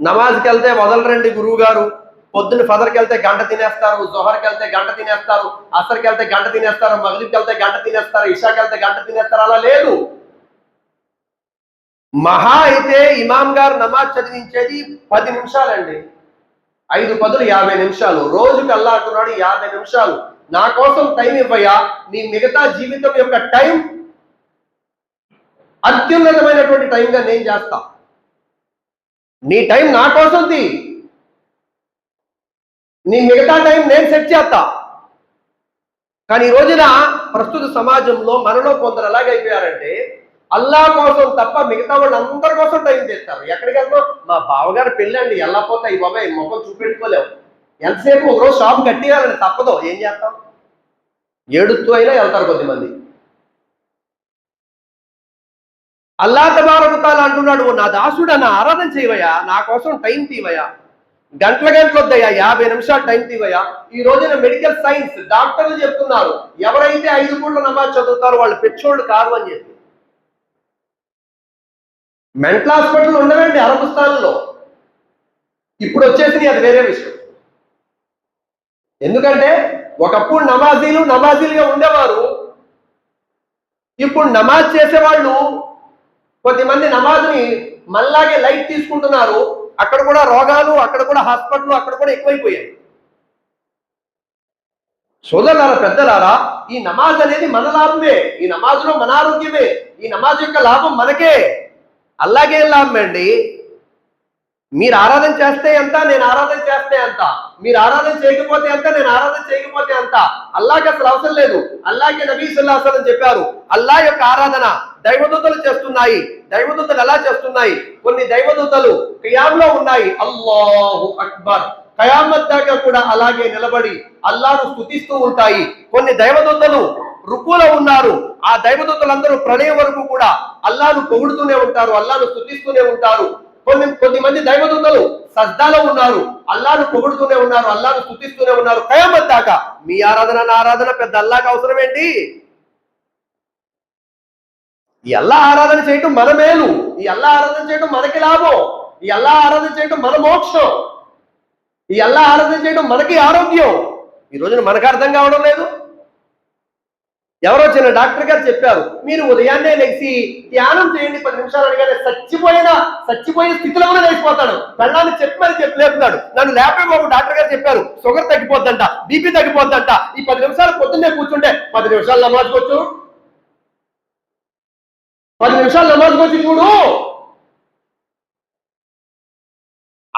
నమాజ్కి వెళ్తే వదలరండి గురువు గారు పొద్దున్న ఫదర్కి వెళ్తే గంట తినేస్తారు జొహర్కి వెళ్తే గంట తినేస్తారు అసర్కి వెళ్తే గంట తినేస్తారు మగరిబ్కి వెళ్తే గంట తినేస్తారు ఇషాకి వెళ్తే గంట తినేస్తారు అలా లేదు. మహా అయితే ఇమాం గారు నమాజ్ చదివించేది పది నిమిషాలండి. ఐదు పదులు యాభై నిమిషాలు. రోజుకి అల్లా అంటున్నాడు యాభై నిమిషాలు. నా కోసం టైం ఇవ్వయా నీ మిగతా జీవితం యొక్క టైం అత్యున్నతమైనటువంటి టైంగా నేను చేస్తా. నీ టైం నా కోసం నీ మిగతా టైం నేను సెట్ చేస్తా. కానీ ఈ రోజున ప్రస్తుత సమాజంలో మనలో కొందరు ఎలాగైపోయారంటే అల్లా కోసం తప్ప మిగతా వాళ్ళు అందరి కోసం టైం చేస్తారు ఎక్కడికి వెళ్తాం? మా బావగారు పెళ్ళి అండి. పోతాయి ఈ బాబాయ్ మొక్క చూపెట్టుకోలేవు. ఎంతసేపు ఒకరోజు షాప్ కట్టియాలని తప్పదు. ఏం చేస్తాం? ఏడుస్తూ అయినా వెళ్తారు కొద్దిమంది. అల్లా తబారకుతాలు అంటున్నాడు "ఓ నా దాసుడు నా ఆరాధన చేయవయ్యా నా కోసం టైం తీవయ్యా. గంటల గంటలు వద్దయ్యా యాభై నిమిషాలు టైం తీవయ్యా. ఈ రోజున మెడికల్ సైన్స్ డాక్టర్లు చెప్తున్నారు ఎవరైతే ఐదు పూట్ల నమాజ్ చదువుతారో వాళ్ళు పెచ్చోళ్ళు కాదు అని చెప్పి. మెంటల్ హాస్పిటల్ ఉండవండి అరబిస్తాన్లో ఇప్పుడు వచ్చేసింది అది వేరే విషయం. ఎందుకంటే ఒకప్పుడు నమాజీలు నమాజీలుగా ఉండేవారు. ఇప్పుడు నమాజ్ చేసేవాళ్ళు కొద్దిమంది నమాజ్ని మళ్ళాగే లైట్ తీసుకుంటున్నారు. అక్కడ కూడా రోగాలు అక్కడ కూడా హాస్పిటల్ అక్కడ కూడా ఎక్కువైపోయాయి. సోదరులారా పెద్దలారా ఈ నమాజ్ అనేది మన లాభమే. ఈ నమాజ్లో మన ఆరోగ్యమే. ఈ నమాజ్ యొక్క లాభం మనకే. అలాగే లాభం అండి మీరు ఆరాధన చేస్తే ఎంత నేను ఆరాధన చేస్తే ఎంత? మీరు ఆరాధన చేయకపోతే ఎంత నేను ఆరాధన చేయకపోతే ఎంత? అల్లాకి అసలు అవసరం లేదు. అల్లాగే నబీ సుల్లాసనం చెప్పారు అల్లా యొక్క ఆరాధన దైవదూతలు చేస్తున్నాయి. దైవదూతలు ఎలా చేస్తున్నాయి? కొన్ని దైవదూతలు క్రియాంలో ఉన్నాయి. అల్లాహు అక్బర్. కయామత్ దాకా కూడా అలాగే నిలబడి అల్లాను స్థుతిస్తూ ఉంటాయి. కొన్ని దైవదూతలు రుకులో ఉన్నారు. ఆ దైవదూతలందరూ ప్రళయం వరకు కూడా అల్లాను పొగుడుతూనే ఉంటారు అల్లాను స్థుతిస్తూనే ఉంటారు. కొన్ని కొద్ది మంది దైవదూతలు సజ్దాలో ఉన్నారు అల్లాను పొగుడుతూనే ఉన్నారు అల్లాను స్థుతిస్తూనే ఉన్నారు. కయామత్ దాకా మీ ఆరాధన నా ఆరాధన పెద్ద అల్లాకి అవసరం ఏంటి? ఈ అల్లా ఆరాధన చేయటం మన మేలు ఈ అల్లా ఆరాధన చేయటం మనకి లాభం ఈ అల్లా ఆరాధన చేయటం మన మోక్షం ఈ అల్లా ఆరాధన చేయడం మనకి ఆరోగ్యం. ఈ రోజున మనకు అర్థం కావడం లేదు. ఎవరో చిన్న డాక్టర్ గారు చెప్పారు మీరు ఉదయాన్నే లెగిసి ధ్యానం చేయండి పది నిమిషాలు అడిగానే చచ్చిపోయిన చచ్చిపోయిన స్థితిలో కూడా లేచిపోతాడు. పెళ్ళాన్ని చెప్పి మరి చెప్పి లేపుతున్నాడు. నన్ను లేపే బాబు డాక్టర్ గారు చెప్పారు షుగర్ తగ్గిపోద్దంట బీపీ తగ్గిపోద్దంట ఈ పది నిమిషాలు పొద్దున్నే కూర్చుంటే పది నిమిషాలు నమాజ్కోవచ్చు పది నిమిషాలు నమాజ్కోవచ్చు చూడు.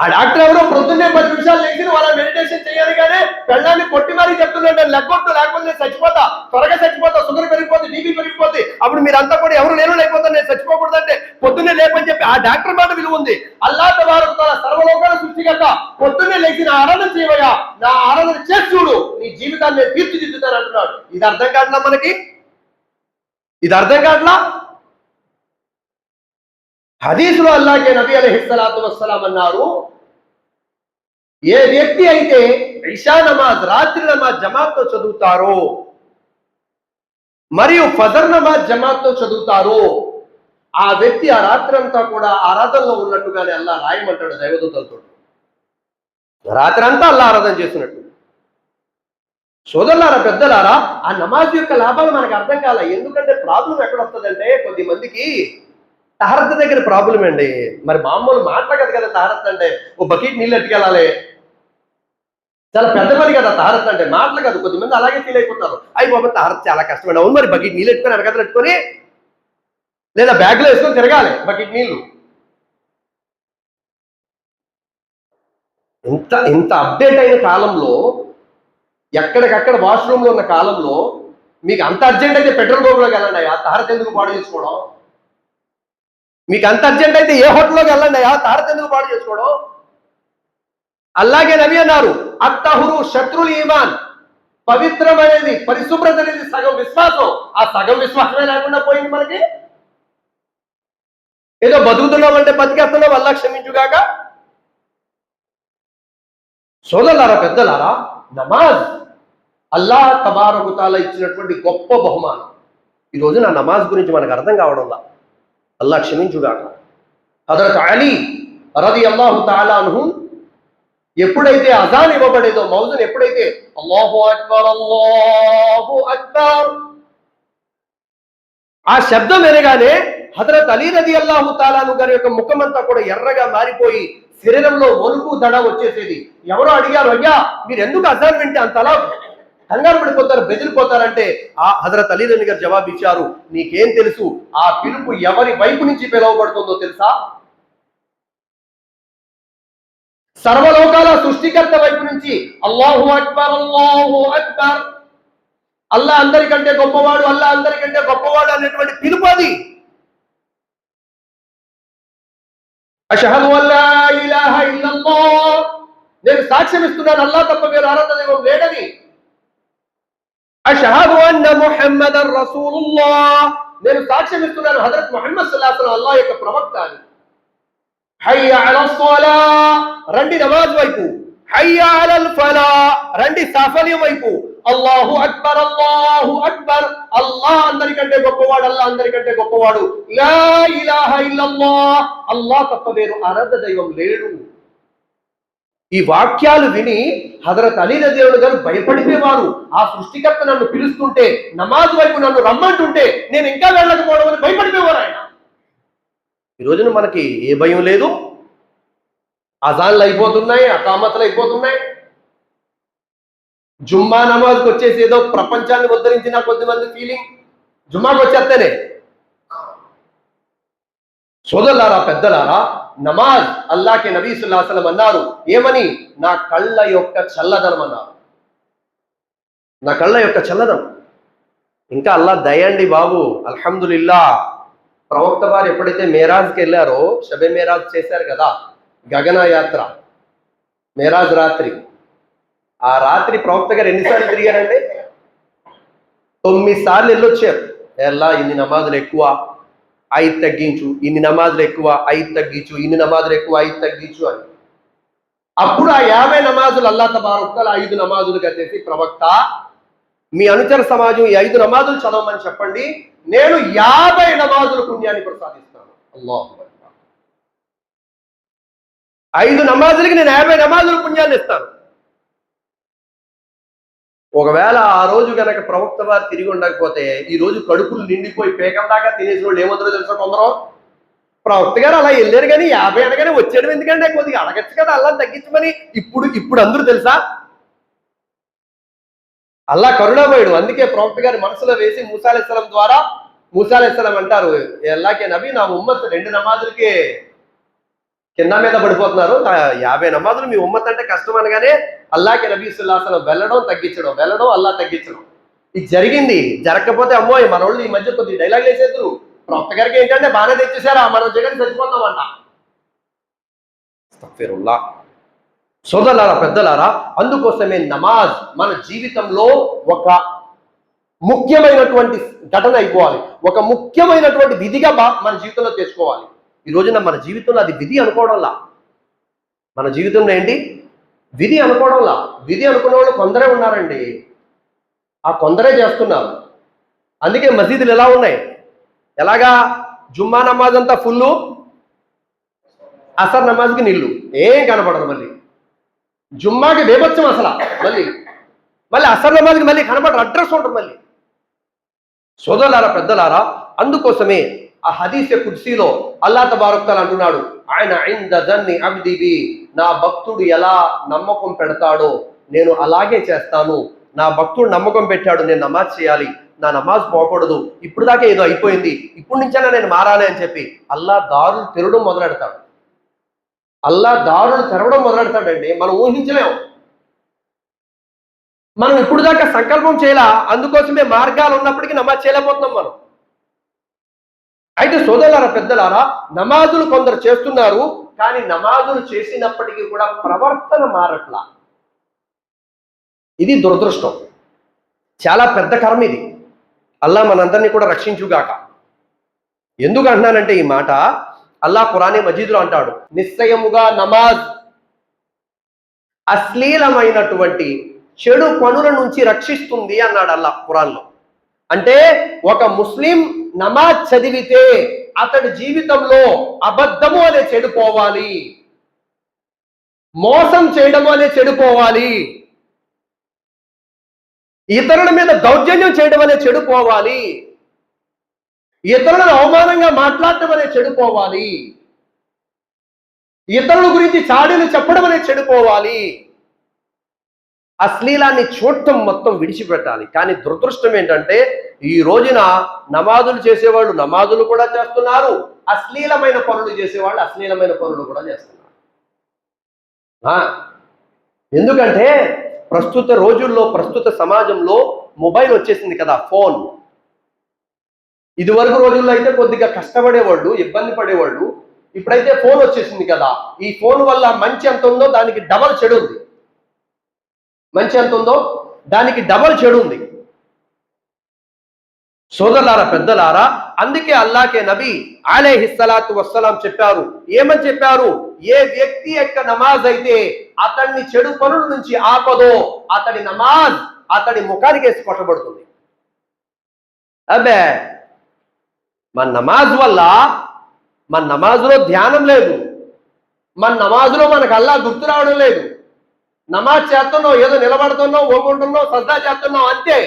ఆ డాక్టర్ ఎవరో పొద్దున్నే పది నిమిషాలు లేచి వాళ్ళ మెడిటేషన్ చేయాలి కానీ పెళ్ళాన్ని కొట్టి మరీ చెప్తున్నాడు. లెక్కొట్టు లేకపోతే నేను చచ్చిపోతా. త్వరగా చచ్చిపోతా. షుగర్ పెరిగిపోతే బీపీ పెరిగిపోతే అప్పుడు మీరంతా కూడా ఎవరు లేరు లేకపోతే నేను చచ్చిపోకూడదంటే పొద్దున్నే లేపని చెప్పి ఆ డాక్టర్ మాట విలువ ఉంది. అల్లాత వారు సర్వలోకాల సృష్టిగత పొద్దున్నే లేచి నా ఆరాధన చేయవయ్యా. నా ఆరాధన చేసి చూడు. నీ జీవితాన్ని నేను తీర్చిదిద్దుతాను అంటున్నాడు ఇది అర్థం కావట్లా మనకి? ఇది అర్థం కావట్లా? హదీసులో అల్లాకే నబీ అలహిస్సలాతు వస్సలాం అన్నారు ఏ వ్యక్తి అయితే ఇషా నమాజ్ రాత్రి నమాజ్ జమాత్తో చదువుతారో మరియు ఫజర్ నమాజ్ జమాత్తో చదువుతారో ఆ వ్యక్తి ఆ రాత్రి అంతా కూడా ఆరాధనలో ఉన్నట్టుగానే అల్లా రాయమంటాడు దైవదూతలతో. రాత్రి అంతా అల్లా ఆరాధన చేసినట్టు సోదరులారా పెద్దలారా ఆ నమాజ్ యొక్క లాభాలు మనకు అర్థం కాల? ఎందుకంటే ప్రాబ్లం ఎక్కడ వస్తుందంటే కొద్ది మందికి తహరత్ దగ్గర ప్రాబ్లం అండి మరి మామూలు మాటలు కదా కదా తహరత్ అంటే. ఓ బకెట్ నీళ్ళు ఎట్టుకెళ్ళాలి? చాలా పెద్ద పని కదా తహరత్ అంటే. మాటలు కాదు కొద్దిమంది అలాగే ఫీల్ అయిపోతారు. అయ్యి బాబు తహరత్ చాలా కష్టమైన. అవును మరి బకెట్ నీళ్ళు ఎట్టుకొని అరగతలు పెట్టుకొని లేదా బ్యాగ్లో వేసుకొని తిరగాలి బకెట్ నీళ్ళు ఇంత ఇంత అప్డేట్ అయిన కాలంలో ఎక్కడికక్కడ వాష్రూమ్లో ఉన్న కాలంలో మీకు అంత అర్జెంట్ అయితే పెట్రోల్ బంక్లోకి వెళ్ళండి ఆ తహరత్ ఎందుకు పాడు చేసుకోవడం? మీకు అంత అర్జెంట్ అయితే ఏ హోటల్లోకి వెళ్ళండి అయ్యా? తారత ఎందుకు పాడు చేసుకోవడం అలాగే నవి అన్నారు అత్తహురు శత్రులు ఈమాన్. పవిత్రమైనది పరిశుభ్రత అనేది సగం విశ్వాసం. ఆ సగం విశ్వాసమే లేకుండా పోయింది మనకి. ఏదో బతుకుతున్నామంటే బతికేస్తున్నాం అల్లా క్షమించుగాక. సోదరులారా పెద్దలారా నమాజ్. అల్లా తబారకుతాల ఇచ్చినటువంటి గొప్ప బహుమానం. ఈ నా నమాజ్ గురించి మనకు అర్థం కావడంలా అల్లా క్షమించుగాక. హజరత్ అలీ రది అల్లాహు తాలాను ఎప్పుడైతే అజాన్ ఇవ్వబడేదో మౌజన్ ఎప్పుడైతే అల్లాహు అక్బర్ అల్లాహు అక్బర్ ఆ శబ్దం వినగానే హజరత్ అలీ రది అల్లాహు తాలాను గారి యొక్క ముఖం అంతా కూడా ఎర్రగా మారిపోయి శరీరంలో వణుకు దడ వచ్చేసేది. ఎవరో అడిగారు అయ్యా మీరు ఎందుకు అజాన్ వింటే అంతలా కంగారు పడిపోతారు బెదిరిపోతారంటే ఆ హజరత్ అలీ గారు జవాబు ఇచ్చారు. నీకేం తెలుసు? ఆ పిలుపు ఎవరి వైపు నుంచి పిలువబడుతుందో తెలుసా? సర్వలోకాల సృష్టికర్త వైపు నుంచి అల్లాహు అక్బర్ అల్లాహు అక్బర్. అల్లా అందరికంటే గొప్పవాడు అల్లా అందరికంటే గొప్పవాడు అనేటువంటి పిలుపు అది. అషహదు అల్లా ఇలాహ ఇల్లల్లాహ్. నేను సాక్ష్యం ఇస్తున్నాను అల్లా తప్ప వేరు ఆరాధన దైవం లేడని. అషహదు అన్న ముహమ్మద్ రసూలుల్లా నేను సాక్ష్యం ఇస్తున్నాను హజరత్ ముహమ్మద్ సల్లాహు అలైహి అల్లాహ్ యొక్క ప్రవక్త అని హయ్య అలల్ సలా రండి నమాజ్ వైపు. హయ్య అలల్ ఫలా రండి సాఫల్యం వైపు. అల్లాహు అక్బర్ అల్లాహు అక్బర్. అల్లాహ్ అందరికంటే గొప్పవాడు అల్లాహ్ అందరికంటే గొప్పవాడు. లా ఇలాహ ఇల్లల్లాహ్. అల్లాహ్ తప్ప వేరు ఆరాధ దైవం లేడు. ఈ వాక్యాలు విని హజరత్ అలీ దేవుడు గారు భయపడిపోయేవారు. ఆ సృష్టికర్త నన్ను పిలుస్తుంటే నమాజ్ వైపు నన్ను రమ్మంటుంటే నేను ఇంకా వెళ్ళకపోవడం అని భయపడిపోయేవారు ఆయన. ఈ రోజున మనకి ఏ భయం లేదు. అజాన్లు అయిపోతున్నాయి అకామతలు అయిపోతున్నాయి. జుమ్మా నమాజ్కి వచ్చేసి ఏదో ప్రపంచాన్ని ఉద్ధరించిన కొద్దిమంది ఫీలింగ్ జుమ్మాకి వచ్చేస్తేనే. సోదరులారా పెద్దలారా నమాజ్ అల్లాకి నబీ సుల్లాసలం అన్నారు. ఏమని? నా కళ్ళ యొక్క చల్లదనం అన్నారు. నా కళ్ళ యొక్క చల్లదనం. ఇంకా అల్లా దయండి బాబు అల్హమ్దులిల్లా ప్రవక్త వారు ఎప్పుడైతే మేరాజ్కి వెళ్ళారో షబే మేరాజ్ చేశారు కదా గగన యాత్ర మేరాజ్ రాత్రి. ఆ రాత్రి ప్రవక్త గారు ఎన్నిసార్లు తిరిగారండి తొమ్మిది సార్లు వెళ్ళొచ్చారు. ఎలా ఇన్ని నమాజులు ఎక్కువ. ఐదు తగ్గించు ఇన్ని నమాజులు ఎక్కువ ఐదు తగ్గించు ఇన్ని నమాజులు ఎక్కువ ఐదు తగ్గించు అని. అప్పుడు ఆ యాభై నమాజులు అల్లా తబారొక్కలు ఐదు నమాజులుగా చేసి ప్రవక్త మీ అనుచర సమాజం ఈ ఐదు నమాజులు చదవమని చెప్పండి నేను యాభై నమాజుల పుణ్యాన్ని ప్రసాదిస్తాను. అల్లాహు ఐదు నమాజులకి నేను యాభై నమాజుల పుణ్యాన్ని ఇస్తాను. ఒకవేళ ఆ రోజు గనక ప్రవక్త వారు తిరిగి ఉండకపోతే ఈ రోజు కడుపులు నిండిపోయి పేకం దాకా తినేసిన వాళ్ళు ఏమందరో తెలుసా కొందరు? ప్రవక్త గారు అలా వెళ్ళారు కానీ యాభై అనగానే వచ్చేయడం ఎందుకంటే కొద్దిగా అడగచ్చు కదా అలా తగ్గించమని. ఇప్పుడు ఇప్పుడు అందరూ తెలుసా? అల్లా కరుణామయుడు. అందుకే ప్రవక్త గారి మనసులో వేసి మూసాలేశ్వరం ద్వారా మూసాలేశ్వరం అంటారు ఎల్లాకే నబి నా ఉమ్మత్ రెండు నమాజులకి కింద మీద పడిపోతున్నారు. యాభై నమాజులు మీ ఉమ్మత్ అంటే కష్టం అనగానే అల్లాకి నబీసుల్లాసనం వెళ్ళడం తగ్గించడం వెళ్ళడం అల్లా తగ్గించడం. ఇది జరిగింది. జరగకపోతే అమ్మో మన వాళ్ళు ఈ మధ్య కొద్ది డైలాగ్ వేసేద్దరు ప్రవక్త గారికి ఏంటంటే బాగానే తెచ్చేసారా మనం జగన్ చచ్చిపోతామంట అస్తగ్ఫిరుల్లా. సోదరులారా పెద్దలారా అందుకోసమే నమాజ్ మన జీవితంలో ఒక ముఖ్యమైనటువంటి ఘటన అయిపోవాలి. ఒక ముఖ్యమైనటువంటి విధిగా బా- మన జీవితంలో తెచ్చుకోవాలి. ఈ రోజున మన జీవితంలో అది విధి అనుకోవడంలా. మన జీవితంలో ఏంటి? విధి అనుకోవడంలా. విధి అనుకునే వాళ్ళు కొందరే ఉన్నారండి. ఆ కొందరే చేస్తున్నారు. అందుకే మసీదులు ఎలా ఉన్నాయి? ఎలాగా? జుమ్మా నమాజ్ అంతా ఫుల్లు? అసర్ నమాజ్కి నీళ్ళు ఏం కనపడదు మళ్ళీ. జుమ్మాకి బేబత్సం అసలు. మళ్ళీ. మళ్ళీ అసర్ నమాజ్కి మళ్ళీ కనపడరు. అడ్రస్ ఉంటుంది మళ్ళీ. సోదరులారా పెద్దలారా అందుకోసమే ఆ హదీసే కుర్సీలో అల్లా తబారుక్తలు అంటున్నాడు ఆయన ఇంద దన్ని అబ్దిబి నా భక్తుడు ఎలా నమ్మకం పెడతాడో నేను అలాగే చేస్తాను. నా భక్తుడు నమ్మకం పెట్టాడు నేను నమాజ్ చేయాలి. నా నమాజ్ పోకూడదు. ఇప్పుడు దాకా ఏదో అయిపోయింది. ఇప్పుడు నుంచైనా నేను మారాలి అని చెప్పి అల్లా దారులు తెరవడం మొదలెడతాడు. అల్లా దారులు తెరవడం మొదలెడతాడండి. మనం ఊహించలేము. మనం ఇప్పుడు దాకా సంకల్పం చేయాలా? అందుకోసమే మార్గాలు ఉన్నప్పటికీ నమాజ్ చేయలేకపోతున్నాం మనం. అయితే సోదరులారా పెద్దలారా నమాజులు కొందరు చేస్తున్నారు కానీ నమాజులు చేసినప్పటికీ కూడా ప్రవర్తన మారట్లా. ఇది దురదృష్టం. చాలా పెద్ద కర్మ ఇది. అల్లా మనందరినీ కూడా రక్షించుగాక. ఎందుకు అంటున్నానంటే ఈ మాట? అల్లా ఖురానే మజీదులో అంటాడు నిశ్చయముగా నమాజ్ అశ్లీలమైనటువంటి చెడు పనుల నుంచి రక్షిస్తుంది అన్నాడు అల్లా ఖురాన్లో. అంటే ఒక ముస్లిం నమాజ్ చదివితే అతడి జీవితంలో అబద్ధము అనే చెడుపోవాలి మోసం చేయడము అనే చెడిపోవాలి ఇతరుల మీద దౌర్జన్యం చేయడం అనే చెడిపోవాలి ఇతరులను అవమానంగా మాట్లాడటం అనే చెడిపోవాలి ఇతరుల గురించి చాడీలు చెప్పడం అనే చెడిపోవాలి అశ్లీలాన్ని చూడటం మొత్తం విడిచిపెట్టాలి. కానీ దురదృష్టం ఏంటంటే ఈ రోజున నమాజులు చేసేవాళ్ళు నమాజులు కూడా చేస్తున్నారు. అశ్లీలమైన పనులు చేసేవాళ్ళు అశ్లీలమైన పనులు కూడా చేస్తున్నారు. ఆ, ఎందుకంటే ప్రస్తుత రోజుల్లో ప్రస్తుత సమాజంలో మొబైల్ వచ్చేసింది కదా ఫోన్. ఇదివరకు రోజుల్లో అయితే కొద్దిగా కష్టపడేవాళ్ళు ఇబ్బంది పడేవాళ్ళు ఇప్పుడైతే ఫోన్ వచ్చేసింది కదా. ఈ ఫోన్ వల్ల మంచి ఎంత ఉందో దానికి డబల్ చెడు ఉంది. మంచి ఎంత ఉందో? దానికి డబల్ చెడు ఉంది. సోదరులారా పెద్దలారా అందుకే అల్లాకే నబీ అలేహిస్సలాతు వస్సలాం చెప్పారు. ఏమని చెప్పారు? ఏ వ్యక్తి యొక్క నమాజ్ అయితే అతన్ని చెడు పనుల నుంచి ఆపదో అతడి నమాజ్ అతడి ముఖానికి వేసి కొట్టబడుతుంది. అబ్బే మన నమాజ్ వల్ల మన నమాజులో ధ్యానం లేదు. మన నమాజులో మనకు అల్లా గుర్తు రావడం లేదు. నమాజ్ చేస్తున్నావు ఏదో నిలబడుతున్నావు ఓగుంటున్నావు సజ్జా చేస్తున్నావు అంతే.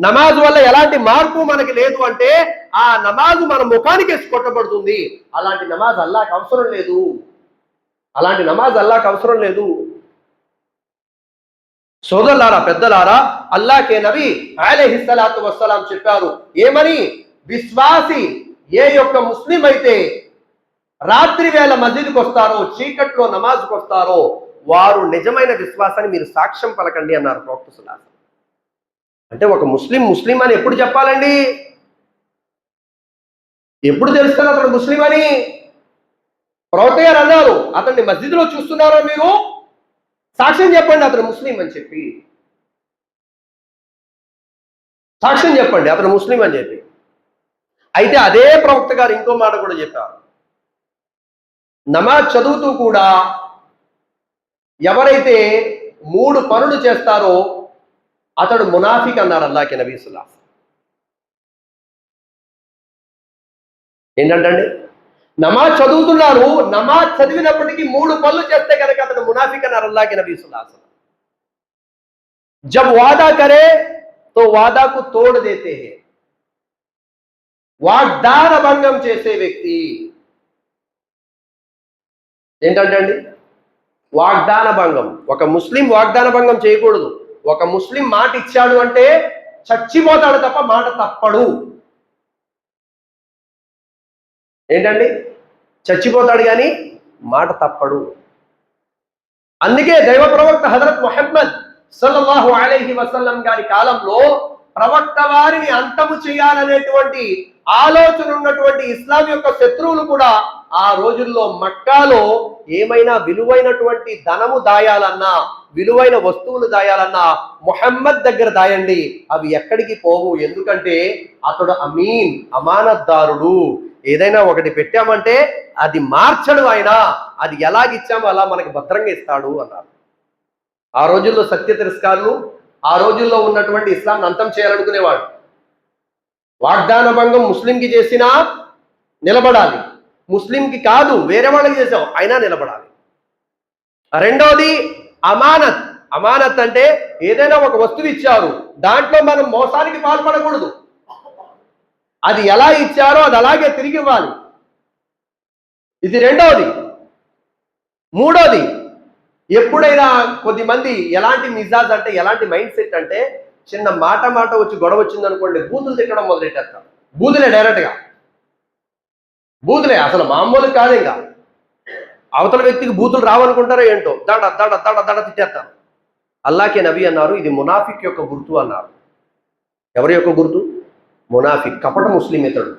నమాజ్ వల్ల ఎలాంటి మార్పు మనకి లేదు అంటే ఆ నమాజ్ మన ముఖానికి వేసి కొట్టబడుతుంది. అలాంటి నమాజ్ అల్లాకి అవసరం లేదు. అలాంటి నమాజ్ అల్లాకి అవసరం లేదు. సోదరులారా పెద్దలారా అల్లాకే నబి అలహిస్సలాతు వస్సలాం చెప్పారు ఏమని? విశ్వాసి ఏ యొక్క ముస్లిం అయితే రాత్రి వేళ మస్జిద్కి వస్తారో చీకట్లో నమాజ్కి వస్తారో వారు నిజమైన విశ్వాసాన్ని మీరు సాక్ష్యం పలకండి అన్నారు ప్రవక్త సుల్లాహ్ అంటే ఒక ముస్లిం ముస్లిం అని ఎప్పుడు చెప్పాలండి? ఎప్పుడు తెలుస్తుంది అతడు ముస్లిం అని? ప్రవక్త గారు అన్నారు అతన్ని మస్జిద్లో చూస్తున్నారా మీరు? సాక్ష్యం చెప్పండి అతను ముస్లిం అని చెప్పి. సాక్ష్యం చెప్పండి అతను ముస్లిం అని చెప్పి. అయితే అదే ప్రవక్త గారు ఇంకో మాట కూడా చెప్పారు. నమాజ్ చదువుతూ కూడా ఎవరైతే మూడు పనులు చేస్తారో అతడు మునాఫిక్ అన్నారు అల్లాకి నబీసులా ఏంటంటే నమాజ్ చదువుతున్నారు నమాజ్ చదివినప్పటికీ మూడు పనులు చేస్తే కనుక అతడు మునాఫిక్ అన్నారు అల్లాకి నబీసుల్లా జబ్ వాదా కరే తో వాదాకు తోడు దేతే. వాగ్దాన భంగం చేసే వ్యక్తి. ఏంటంటే అండి వాగ్దాన భంగం. ఒక ముస్లిం వాగ్దాన భంగం చేయకూడదు. ఒక ముస్లిం మాట ఇచ్చాడు అంటే చచ్చిపోతాడు తప్ప మాట తప్పడు. ఏంటండి? చచ్చిపోతాడు కానీ మాట తప్పడు. అందుకే దైవ ప్రవక్త హజరత్ మొహమ్మద్ సల్లల్లాహు అలైహి వసల్లం గారి కాలంలో ప్రవక్త వారిని అంతము చేయాలనేటువంటి ఆలోచన ఉన్నటువంటి ఇస్లాం యొక్క శత్రువులు కూడా ఆ రోజుల్లో మక్కాలో ఏమైనా విలువైనటువంటి ధనము దాయాలన్నా విలువైన వస్తువులు దాయాలన్నా మొహమ్మద్ దగ్గర దాయండి. అవి ఎక్కడికి పోవు? ఎందుకంటే అతడు అమీన్ అమానత్దారుడు. ఏదైనా ఒకటి పెట్టామంటే అది మార్చడు ఆయన. అది ఎలాగిచ్చామో అలా మనకి భద్రంగా ఇస్తాడు అన్నారు. ఆ రోజుల్లో సత్య తిరస్కారులు ఆ రోజుల్లో ఉన్నటువంటి ఇస్లాంను అంతం చేయాలనుకునేవాడు. వాగ్దాన భంగం ముస్లింకి చేసినా నిలబడాలి. ముస్లింకి కాదు వేరే వాళ్ళకి చేసావు అయినా నిలబడాలి. రెండోది అమానత్. అమానత్ అంటే ఏదైనా ఒక వస్తువు ఇచ్చారు దాంట్లో మనం మోసానికి పాల్పడకూడదు. అది ఎలా ఇచ్చారో అది అలాగే తిరిగి ఇవ్వాలి. ఇది రెండవది మూడోది ఎప్పుడైనా కొద్దిమంది ఎలాంటి మిజాజ్ అంటే ఎలాంటి మైండ్ సెట్ అంటే చిన్న మాట మాట వచ్చి గొడవ వచ్చింది అనుకోండి బూతులు తిట్టడం మొదలెట్టేస్తాం. బూతులే డైరెక్ట్గా బూతులే అసలు మామూలు కాదు ఇంకా. అవతల వ్యక్తికి బూతులు రావనుకుంటారో ఏంటో దడ దడ దడ దడ తిట్టేస్తాం. అల్లాకే నబీ అన్నారు ఇది మునాఫిక్ యొక్క గుర్తు అన్నారు. ఎవరి యొక్క గుర్తు? మునాఫిక్ కపట ముస్లిం ఇతడు.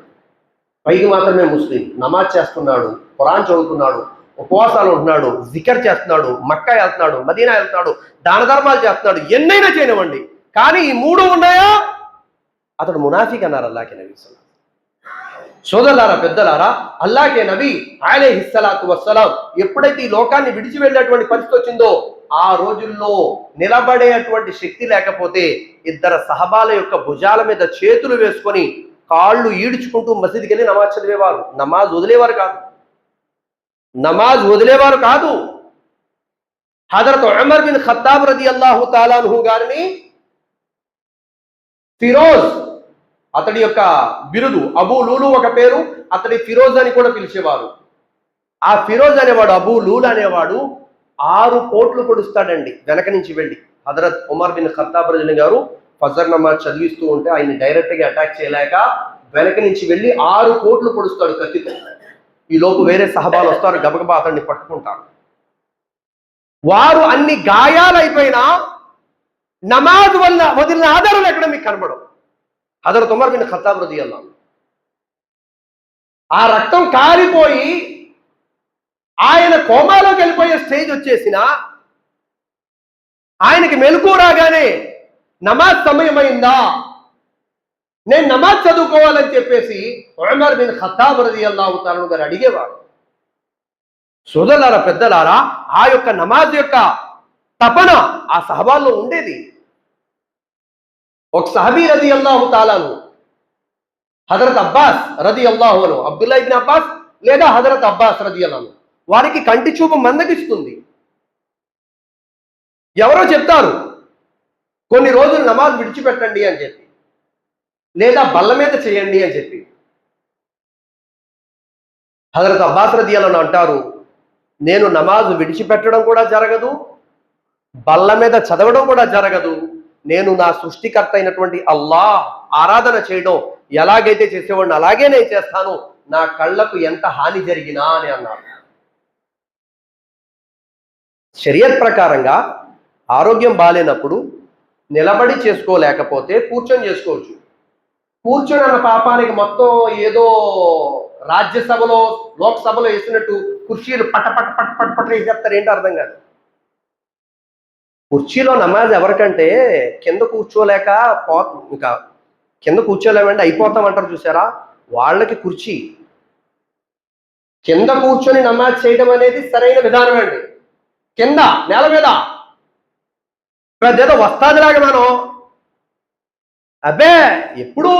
పైకి మాత్రమే ముస్లిం. నమాజ్ చేస్తున్నాడు ఖురాన్ చదువుతున్నాడు ఉపవాసాలు ఉంటున్నాడు జికర్ చేస్తున్నాడు మక్కా వెళ్తున్నాడు మదీనా వెళ్తున్నాడు దాన ధర్మాలు చేస్తున్నాడు ఎన్నైనా చేయనివ్వండి. కానీ ఈ మూడు ఉన్నాయా? అతడు మునాఫిక్ అన్నారు అల్లాకే నబీ సోదరులారా పెద్దలారా అల్లాకే నబీ ఆయనే హిస్సలాతు వస్సలాం ఎప్పుడైతే ఈ లోకాన్ని విడిచి వెళ్ళేటువంటి పరిస్థితి వచ్చిందో ఆ రోజుల్లో నిలబడేటువంటి శక్తి లేకపోతే ఇద్దరు సహబాల యొక్క భుజాల మీద చేతులు వేసుకొని కాళ్ళు ఈడ్చుకుంటూ మసీదుకి వెళ్ళి నమాజ్ చదివేవారు. నమాజ్ వదిలేవారు కాదు. నమాజ్ వదిలేవారు కాదు. హజరత్ ఉమర్ బిన్ ఖత్తాబ్ రది అల్లాహు తాలాన్హు గారిని ఫిరోజ్ అతడి యొక్క బిరుదు అబూ లూలు ఒక పేరు అతడి ఫిరోజ్ అని కూడా పిలిచేవారు. ఆ ఫిరోజ్ అనేవాడు అబూ లూల్ అనేవాడు ఆరు కోట్లు పొడుస్తాడండి వెనక నుంచి వెళ్ళి. హజరత్ ఉమర్ బిన్ ఖత్తాబ్ రజని గారు ఫజర్ నమాజ్ చదివిస్తూ ఉంటే ఆయన డైరెక్ట్గా అటాక్ చేయలేక వెనక నుంచి వెళ్ళి ఆరు కోట్లు పొడుస్తాడు కత్తితో. ఈ లోపు వేరే సహబాలు వస్తారు గబగబా అతన్ని పట్టుకుంటారు. వారు అన్ని గాయాలైపోయినా నమాజ్ వల్ల వదిలిన ఆధారం ఎక్కడ మీకు కనబడవు? హజరత్ ఉమర్ బిన్ ఖతాబ్ రది ఆ రక్తం కారిపోయి ఆయన కోమాలోకి వెళ్ళిపోయే స్టేజ్ వచ్చేసిన ఆయనకి మెలకు రాగానే నమాజ్ సమయమైందా? నేను నమాజ్ చదువుకోవాలని చెప్పేసి ఉమర్ బిన్ ఖతాబ్ రది తాలను గారు అడిగేవారు. సోదరులారా పెద్దలారా ఆ యొక్క నమాజ్ యొక్క తపన ఆ సహబాల్లో ఉండేది. ఒక సహబీ రది అల్లాహు తాలాను. హజరత్ అబ్బాస్ రది అల్లాహును అబ్దుల్లా ఇబ్న్ అబ్బాస్ లేదా హజరత్ అబ్బాస్ రది అల్లాను వారికి కంటి చూపు మందగిస్తుంది. ఎవరో చెప్తారు కొన్ని రోజులు నమాజ్ విడిచిపెట్టండి అని చెప్పి. లేదా బల్ల మీద చేయండి అని చెప్పి. హజరత్ అబ్బాస్ రది అల్లాను అంటారు నేను నమాజ్ విడిచిపెట్టడం కూడా జరగదు బల్ల మీద చదవడం కూడా జరగదు నేను నా సృష్టికర్త అయినటువంటి అల్లా ఆరాధన చేయడం ఎలాగైతే చేసేవాడిని అలాగే నేను చేస్తాను నా కళ్ళకు ఎంత హాని జరిగినా అని అన్నారు. షరియత్ ప్రకారంగా ఆరోగ్యం బాగాలేనప్పుడు నిలబడి చేసుకోలేకపోతే కూర్చొని చేసుకోవచ్చు. కూర్చొని అన్న పాపానికి మొత్తం ఏదో రాజ్యసభలో లోక్సభలో వేసినట్టు కుర్చీలు పట్ట పట్ట పట్ట పట్ట పట వేసేస్తారు ఏంటో అర్థం కాదు. కుర్చీలో నమాజ్ ఎవరికంటే కింద కూర్చోలేక పో ఇంకా కింద కూర్చోలేమంటే అయిపోతాం అంటారు చూసారా? వాళ్ళకి కుర్చీ. కింద కూర్చొని నమాజ్ చేయడం అనేది సరైన విధానం అండి. కింద నేల మీద. పెద్దేదో వస్తాదిలాగా మనం. అబ్బే ఎప్పుడు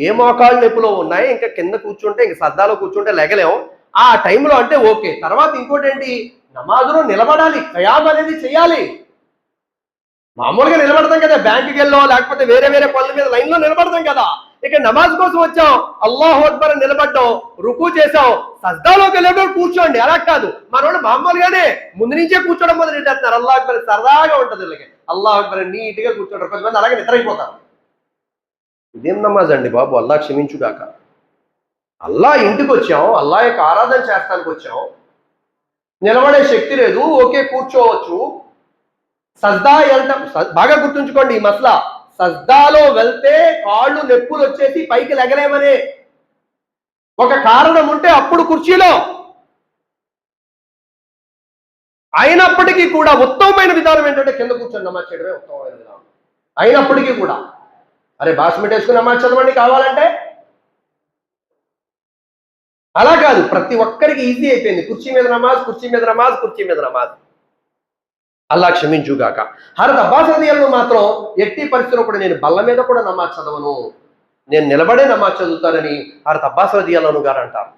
ఏ మోకాళ్ళు నొప్పులో ఉన్నాయి? ఇంకా కింద కూర్చుంటే ఇంక సద్దాలో కూర్చుంటే లెగలేం. ఆ టైంలో అంటే ఓకే. తర్వాత ఇంకోటి ఏంటి నమాజులో నిలబడాలి. ఖయాబ్ అనేది చేయాలి. మామూలుగా నిలబడతాం కదా బ్యాంకుకి వెళ్ళో లేకపోతే వేరే వేరే పనుల మీద లైన్లో నిలబడతాం కదా. ఇక నమాజ్ కోసం వచ్చాం అల్లాహు అక్బర్ అని నిలబడ్డాం రుకు చేసాం సజ్దాలోకి వెళ్ళేటప్పుడు కూర్చోండి అలా కాదు. మనోడు మామూలుగానే ముందు నుంచే కూర్చోవడం మొదలు పెట్టేస్తున్నారు. అల్లాహ్ అక్బర్ సరదాగా ఉంటుంది వీళ్ళకి. అల్లాహ్ అక్బర్ నీట్గా కూర్చోంటారు కొంతమంది అలాగే నిద్రైపోతారు. ఇదేం నమాజ్ అండి బాబు? అల్లా క్షమించుగాక. అల్లా ఇంటికి వచ్చాం అల్లా యొక్క ఆరాధన చేస్తానికి వచ్చాం. నిలబడే శక్తి లేదు ఓకే కూర్చోవచ్చు. సజ్దా వెళ్ళటం బాగా గుర్తుంచుకోండి ఈ మసలా. సజ్దాలో వెళ్తే కాళ్ళు నొప్పులు వచ్చేసి పైకి లెగలేమనే ఒక కారణం ఉంటే అప్పుడు కుర్చీలో. అయినప్పటికీ కూడా ఉత్తమమైన విధానం ఏంటంటే కింద కూర్చొని నమాజ్ చేయడమే ఉత్తమమైన విధానం. అయినప్పటికీ కూడా. అరే బాస్మెట్ వేసుకుని నమాజ్ చదవండి కావాలంటే? అలా కాదు ప్రతి ఒక్కరికి ఈజీ అయిపోయింది. కుర్చీ మీద నమాజ్ కుర్చీ మీద నమాజ్ కుర్చీ మీద నమాజ్. అల్లా క్షమించుగాక. హరత్ అబ్బాస్ రదియల్ను మాత్రం ఎట్టి పరిస్థితిలో కూడా నేను బల్ల మీద కూడా నమాజ్ చదవను. నేను నిలబడే నమాజ్ చదువుతానని హరత్ అబ్బాస్ రదియల్లను గారు అంటారు.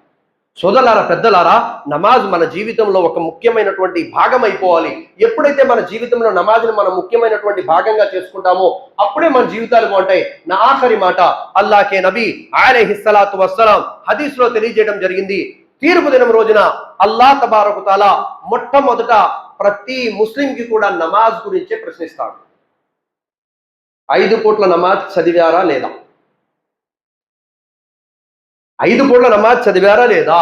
సోదరులారా పెద్దలారా నమాజ్ మన జీవితంలో ఒక ముఖ్యమైనటువంటి భాగం అయిపోవాలి. ఎప్పుడైతే మన జీవితంలో నమాజ్ని మనం ముఖ్యమైనటువంటి భాగంగా చేసుకుంటామో అప్పుడే మన జీవితాలు బాగుంటాయి. నా ఆఖరి మాట అల్లాకే నబీ అలైహిస్సలాతు వస్సలాం హదీస్లో తెలియజేయడం జరిగింది. తీర్పు దినం రోజున అల్లా తబారకు తాలా మొట్టమొదట ప్రతి ముస్లింకి కూడా నమాజ్ గురించే ప్రశ్నిస్తాడు. ఐదు కోట్ల నమాజ్ చదివారా లేదా? ఐదు కోట్ల నమాజ్ చదివారా లేదా?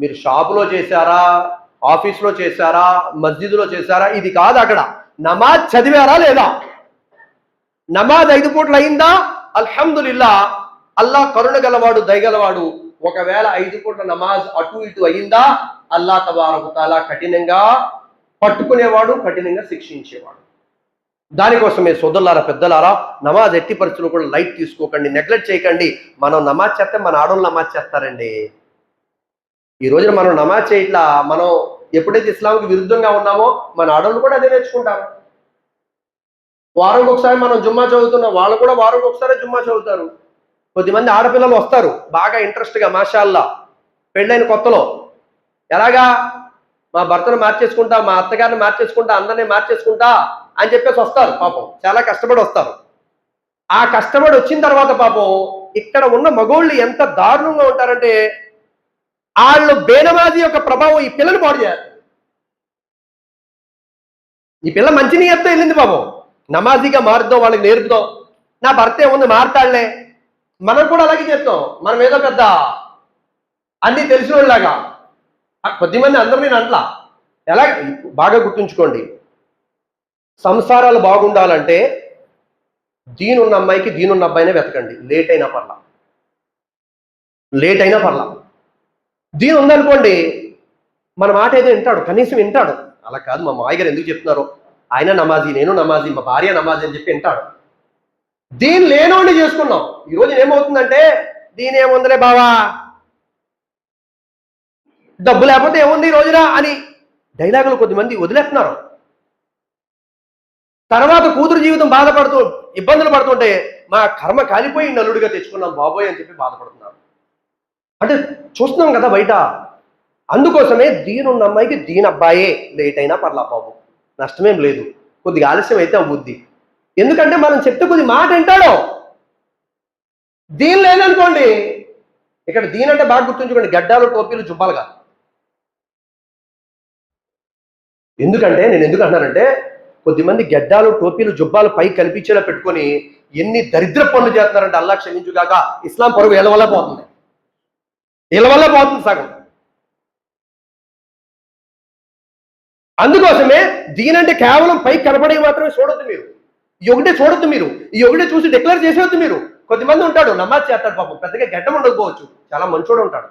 మీరు షాపులో చేశారా? ఆఫీస్లో చేశారా? మస్జిద్లో చేశారా? ఇది కాదు అక్కడ. నమాజ్ చదివారా లేదా? నమాజ్ ఐదు పూట్ల అయిందా? అల్హమ్దుల్లా అల్లా కరుణ గలవాడు దయగలవాడు ఒకవేళ ఐదు పూట్ల నమాజ్ అటు ఇటు అయిందా? అల్లా తబారకు కఠినంగా పట్టుకునేవాడు కఠినంగా శిక్షించేవాడు. దానికోసమే సోదరులారా పెద్దలారా నమాజ్ ఎట్టి పరిస్థితులు కూడా లైట్ తీసుకోకండి నెగ్లెక్ట్ చేయకండి. మనం నమాజ్ చేస్తే మన ఆడోళ్ళు నమాజ్ చేస్తారండి. ఈ రోజున మనం నమాజ్ చేయట్లా? మనం ఎప్పుడైతే ఇస్లాంకి విరుద్ధంగా ఉన్నామో మన ఆడోళ్ళు కూడా అదే నేర్చుకుంటారు. వారంకి ఒకసారి మనం జుమ్మా చదువుతున్నాం వాళ్ళు కూడా వారంకి ఒకసారి జుమ్మా చదువుతారు. కొద్దిమంది ఆడపిల్లలు వస్తారు బాగా ఇంట్రెస్ట్గా మాషాల్లా. పెళ్ళైన కొత్తలో. ఎలాగా? మా భర్తను మార్చేసుకుంటా మా అత్తగారిని మార్చేసుకుంటా అందరినీ మార్చేసుకుంటా అని చెప్పేసి వస్తారు పాపం. చాలా కష్టపడి వస్తారు. ఆ కష్టపడి వచ్చిన తర్వాత పాపం ఇక్కడ ఉన్న మగోళ్ళు ఎంత దారుణంగా ఉంటారంటే వాళ్ళు బేనమాది యొక్క ప్రభావం ఈ పిల్లని పాడు చేయాలి. ఈ పిల్ల మంచి నీయత్తో వెళ్ళింది పాపం. నమాజీగా మారుద్దాం వాళ్ళకి నేర్పుదాం. నా భర్త ఏముంది మారుతాడులే మనం కూడా అలాగే చేస్తాం. మనం ఏదో పెద్ద అన్ని తెలిసిన వాళ్ళలాగా కొద్దిమంది అందరూ నేను అంట్లా. ఎలా బాగా గుర్తుంచుకోండి. సంసారాలు బాగుండాలంటే దీనున్న అమ్మాయికి దీనున్న అబ్బాయినే వెతకండి. లేట్ అయినా పర్లా. లేట్ అయినా పర్లా. దీని ఉందనుకోండి మన మాట ఏదో వింటాడు కనీసం వింటాడు. అలా కాదు మా మాయ గారు ఎందుకు చెప్తున్నారు? ఆయన నమాజీ నేను నమాజీ మా భార్య నమాజీ అని చెప్పి వింటాడు. దీని లేనోండి చేసుకున్నాం. ఈ రోజు ఏమవుతుందంటే దీని ఏముందిలే బావా? డబ్బు లేకపోతే ఏముంది ఈ రోజున అని డైలాగులు కొద్దిమంది వదిలేస్తున్నారు. తర్వాత కూతురు జీవితం బాధపడుతూ ఇబ్బందులు పడుతుంటే మా కర్మ కాలిపోయి నలుడిగా తెచ్చుకున్నాం బాబోయ్ అని చెప్పి బాధపడుతున్నారు. అంటే చూస్తున్నాం కదా బయట అందుకోసమే దీనున్న అమ్మాయికి దీని అబ్బాయే లేట్ అయినా పర్లా బాబు నష్టమేం లేదు కొద్దిగా ఆలస్యం అయితే అవుద్ది. ఎందుకంటే మనం చెప్తే కొద్ది మాట వింటాడు. దీని లేదనుకోండి ఇక్కడ దీని అంటే బాగా గుర్తుంచుకోండి గడ్డాలు టోపీలు జుబ్బాలుగా ఎందుకంటే నేను ఎందుకు అంటున్నానంటే కొద్దిమంది గెడ్డాలు టోపీలు జుబ్బాలు పై కల్పించేలా పెట్టుకొని ఎన్ని దరిద్ర పనులు చేస్తున్నారంటే అల్లా క్షమించుగాక ఇస్లాం పరువు వీళ్ళ వల్ల పోతుంది. వీళ్ళ వల్ల పోతుంది సగం. అందుకోసమే దీనంటే కేవలం పై కనపడే మాత్రమే చూడొద్దు మీరు. ఈ ఒకటే చూడొద్దు మీరు. ఈ ఒకటే చూసి డిక్లేర్ చేసేవద్దు మీరు. కొద్దిమంది ఉంటాడు నమాజ్ చేస్తాడు పాపం పెద్దగా గడ్డం ఉండకపోవచ్చు. చాలా మంచోడు ఉంటాడు.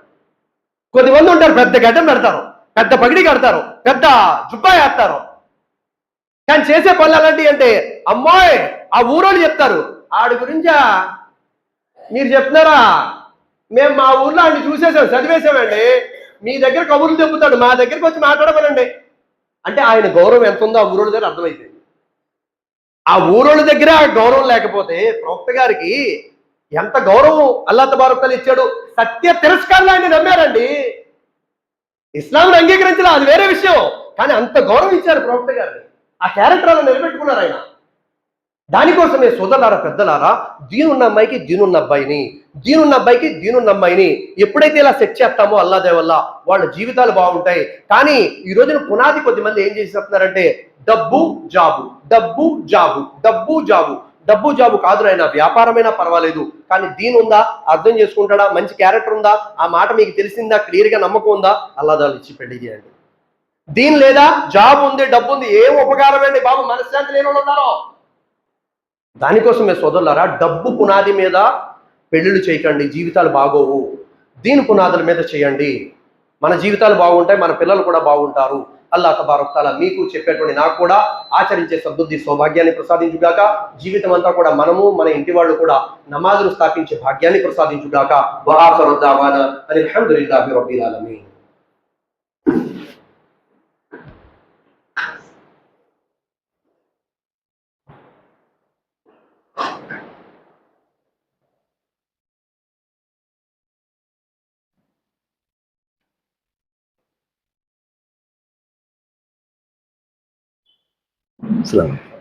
కొద్దిమంది ఉంటారు పెద్ద గడ్డం పెడతారు పెద్ద పగిడి కడతారు. పెద్ద జుబ్బా వేస్తారు. కానీ చేసే పనులు అలాంటివి అంటే అమ్మాయి ఆ ఊరోళ్ళు చెప్తారు. ఆడి గురించా మీరు చెప్తున్నారా? మేము మా ఊర్లో ఆడిని చూసేసాం చదివేసామండి. మీ దగ్గర కబుర్లు చెబుతాడు మా దగ్గరికి వచ్చి మాట్లాడమనండి. అంటే ఆయన గౌరవం ఎంత ఉందో ఆ ఊరోళ్ళ దగ్గర అర్థమైపోయింది ఆ ఊరోళ్ళ దగ్గర గౌరవం లేకపోతే ప్రవక్త గారికి ఎంత గౌరవం అల్లా తబారక్కలు ఇచ్చాడు. సత్య తిరస్కారాలు ఆయన నమ్మారండి. ఇస్లాంను అంగీకరించలే అది వేరే విషయం. కానీ అంత గౌరవం ఇచ్చారు ప్రవక్త గారిని ఆ క్యారెక్టర్ అలా నిలబెట్టుకున్నారు ఆయన. దానికోసమే సోదరులారా పెద్దలారా దీనున్న అమ్మాయికి దీనున్న అబ్బాయిని దీనున్న అబ్బాయికి దీనున్న అమ్మాయిని ఎప్పుడైతే ఇలా సెట్ చేస్తామో అల్లాదే వల్ల వాళ్ళ జీవితాలు బాగుంటాయి. కానీ ఈ రోజున పునాది కొద్ది మంది ఏం చెప్తున్నారంటే డబ్బు జాబు డబ్బు జాబు డబ్బు జాబు. డబ్బు జాబు కాదు ఆయన వ్యాపారమైనా పర్వాలేదు. కానీ దీని ఉందా అర్థం చేసుకుంటాడా? మంచి క్యారెక్టర్ ఉందా? ఆ మాట మీకు తెలిసిందా? క్లియర్గా నమ్మకం ఉందా? అల్లాదాలు ఇచ్చి పెళ్ళి చేయండి. దీని లేదా? జాబ్ ఉంది డబ్బు ఉంది ఏం ఉపకారం అండి బాబు? మనశ్శాంతి లేని వాళ్ళు ఉన్నారో. దానికోసమే సోదరులారా డబ్బు పునాది మీద పెళ్ళిళ్ళు చేయకండి జీవితాలు బాగోవు. దీని పునాదుల మీద చేయండి. మన జీవితాలు బాగుంటాయి మన పిల్లలు కూడా బాగుంటారు. అల్లా తబారొక్తాల మీకు చెప్పేటువంటి నాకు కూడా ఆచరించే సద్బుద్ధి సౌభాగ్యాన్ని ప్రసాదించుగాక. జీవితం అంతా కూడా మనము మన ఇంటి వాళ్ళు కూడా నమాజులు స్థాపించే భాగ్యాన్ని ప్రసాదించుగాక. వహాఫరుద్దావాన అని అల్హమ్దులిల్లాహి రబ్బిల్ ఆలమీన్. 是的。